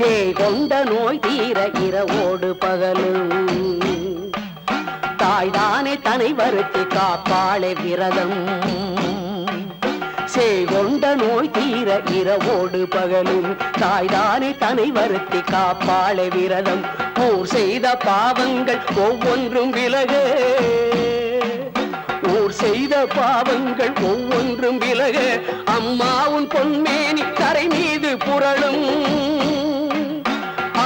கொண்ட நோய் தீர இரவோடு பகலும். தாய்தானே தனை வருத்தி காப்பாளே விரதம். செய்கொண்ட நோய் தீர இரவோடு பகலும். தாய்தானே தனை வருத்தி காப்பாளே விரதம். ஊர் செய்த பாவங்கள் ஒவ்வொன்றும் விலக. ஊர் செய்த பாவங்கள் ஒவ்வொன்றும் விலக. அம்மாவும் பொன்மேனி கரை மீது புரளும்.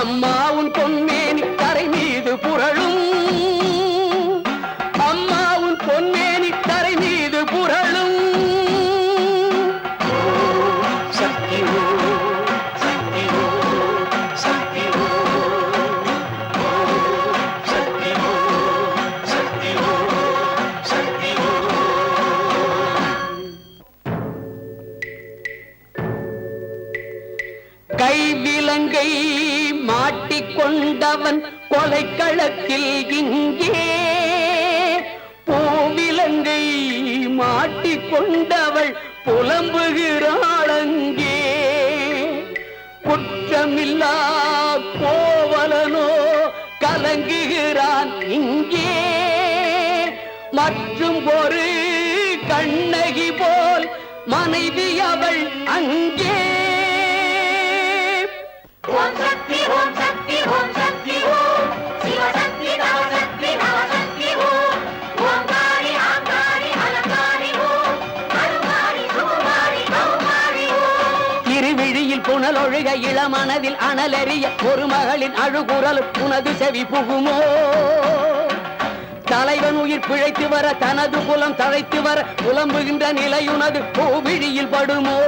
அம்மாவும் பொன்மேனி கரை மீது புரளும். அம்மாவும் பொன்மேனி கரை மீது புரளும். ஓம் சக்தி ஓம் சக்தி ஓம் சக்தி மாட்டிக்கொண்டவன் கொலைக்களத்தில் இங்கே. பூவிலங்கை மாட்டிக்கொண்டவள் புலம்புகிறாளங்கே குற்றமில்லா கோவலனோ கலங்குகிறான் இங்கே. மற்றும் ஒரு கண்ணகி போல் மனைவி அவள் அங்கே. திருவிழியில் புனலொழுக இளமனதில் அனலெறிய ஒரு மகளின் அழுகுரல் உனது செவி புகுமோ? தலைவன் உயிர் பிழைத்து வர தனது புலம் தழைத்து வர புலம்புகின்ற நிலையுனது பூவிழியில் படுமோ?